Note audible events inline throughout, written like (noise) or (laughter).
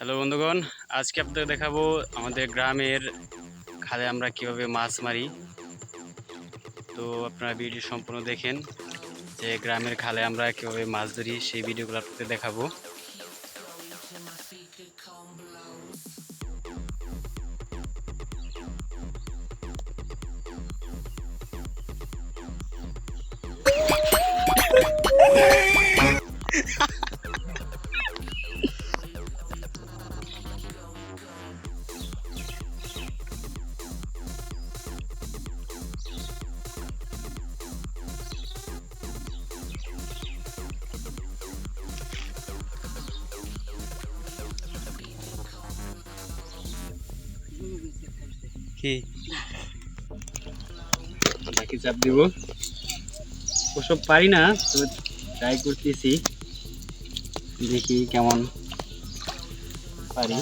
Hello বন্ধুগণ, আজকে আপনাদের দেখাবো আমাদের গ্রামের খালে আমরা কীভাবে মাছ মারি। তো আপনারা ভিডিও সম্পূর্ণ দেখেন যে গ্রামের খালে আমরা কীভাবে মাছ ধরি, সেই ভিডিওগুলো আপনাদের দেখাবো। কি? চাপ দিব? ওসব পারি না তবে ট্রাই করতেছি। দেখি কেমন পারি।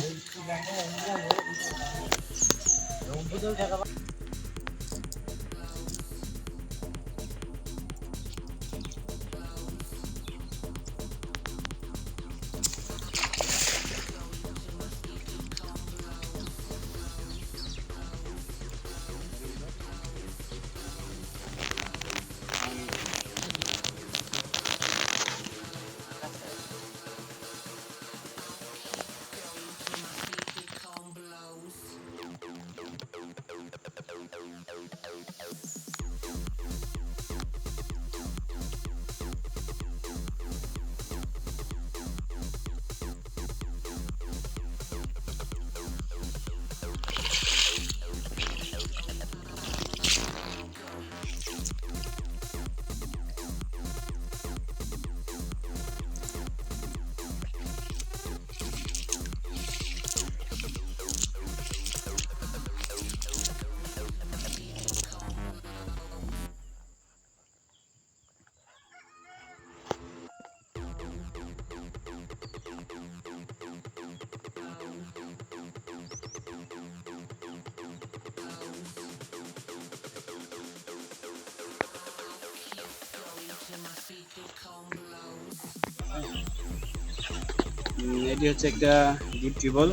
এটি হচ্ছে একটা ডিপ টিউবওয়েল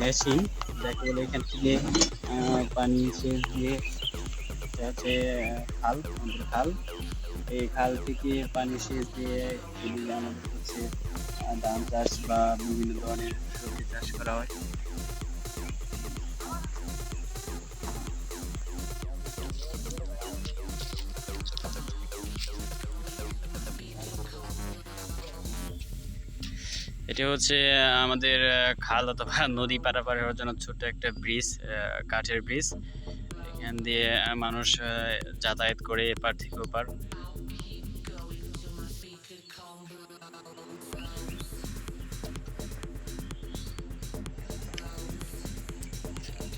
মেশিন। যাকে বলে এখান থেকে পানি সেচ দিয়ে এটা হচ্ছে খাল, আমাদের খাল। এই খাল থেকে পানি সেচ দিয়ে আমাদের হচ্ছে ধান চাষ বা বিভিন্ন ধরনের সবজি চাষ করা হয়। এটা হচ্ছে আমাদের খাল অথবা (laughs) নদী পারাপার হওয়ার জন্য ছোট্ট একটা ব্রিজ কাঠের ব্রিজ। এখান দিয়ে মানুষ যাতায়াত করে এপার থেকে ওপার।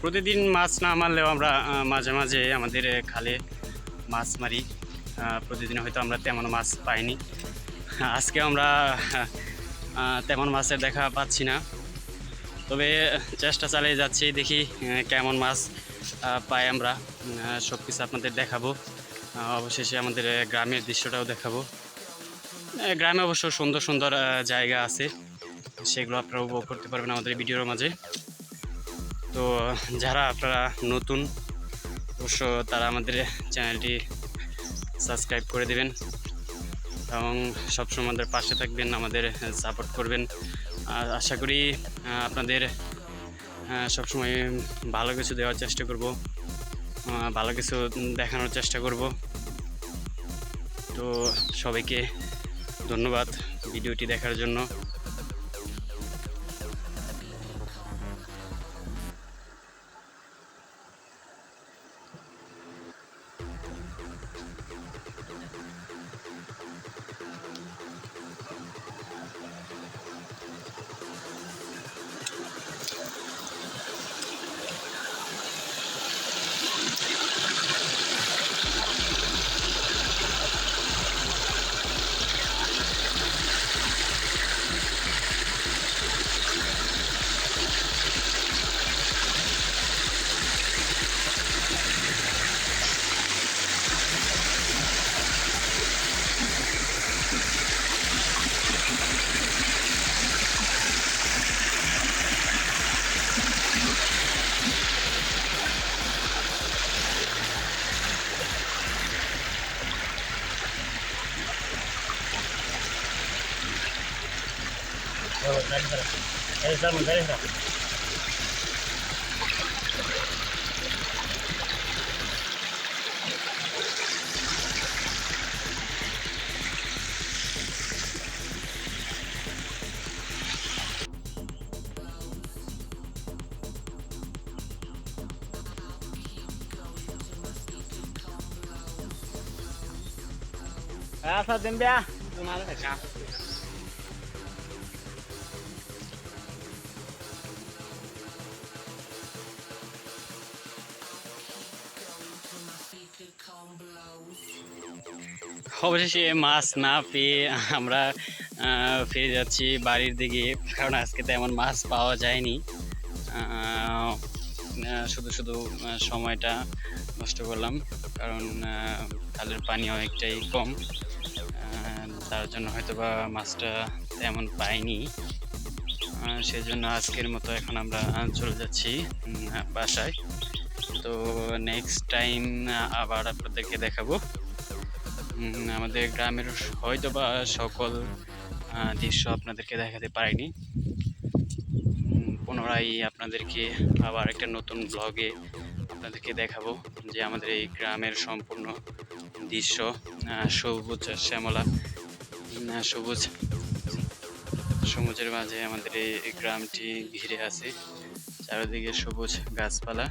প্রতিদিন মাছ না মারলেও আমরা মাঝে মাঝে আমাদের খালে মাছ মারি। প্রতিদিন হয়তো আমরা তেমন মাছ পাইনি। আজকে আমরা তেমন মাছের দেখা পাচ্ছি না। তবে চেষ্টা চালিয়ে যাচ্ছি, দেখি কেমন মাছ পাই আমরা। সব কিছু আপনাদের দেখাবো। অবশেষে আমাদের গ্রামের দৃশ্যটাও দেখাবো। গ্রামে অবশ্য সুন্দর সুন্দর জায়গা আছে। সেগুলো আপনারা উপভোগ করতে পারবেন আমাদের ভিডিওর মাঝে। তো, যারা আপনারা নতুন, অবশ্য তারা আমাদের চ্যানেলটি সাবস্ক্রাইব করে দেবেন। এবং সবসময় আমাদের পাশে থাকবেন, আমাদের সাপোর্ট করবেন। আর আশা করি আপনাদের সবসময় ভালো কিছু দেওয়ার চেষ্টা করব ভালো কিছু দেখানোর চেষ্টা করব। তো সবাইকে ধন্যবাদ ভিডিওটি দেখার জন্য। 哎，他这边，走哪里？在家。অবশেষে মাছ না পেয়ে আমরা ফিরে যাচ্ছি বাড়ির দিকে, কারণ আজকে তেমন মাছ পাওয়া যায়নি। শুধু শুধু সময়টা নষ্ট করলাম, কারণ খালের পানি অনেকটাই কম। তার জন্য হয়তো বা মাছটা তেমন পাইনি। সেজন্য আজকের মতো এখন আমরা চলে যাচ্ছি বাসায়। তো নেক্সট টাইম আবার আপনাদেরকে দেখাবো। আমাদের গ্রামের হয়তো বা সকল দৃশ্য আপনাদেরকে দেখাতে পারিনি। পুনরায় আপনাদেরকে আবার একটা নতুন ব্লগে আপনাদেরকে দেখাবো যে আমাদের এই গ্রামের সম্পূর্ণ দৃশ্য সবুজ শ্যামলা সবুজ সবুজের মাঝে আমাদের এই গ্রামটি ঘিরে আছে। চারিদিকে সবুজ গাছপালা।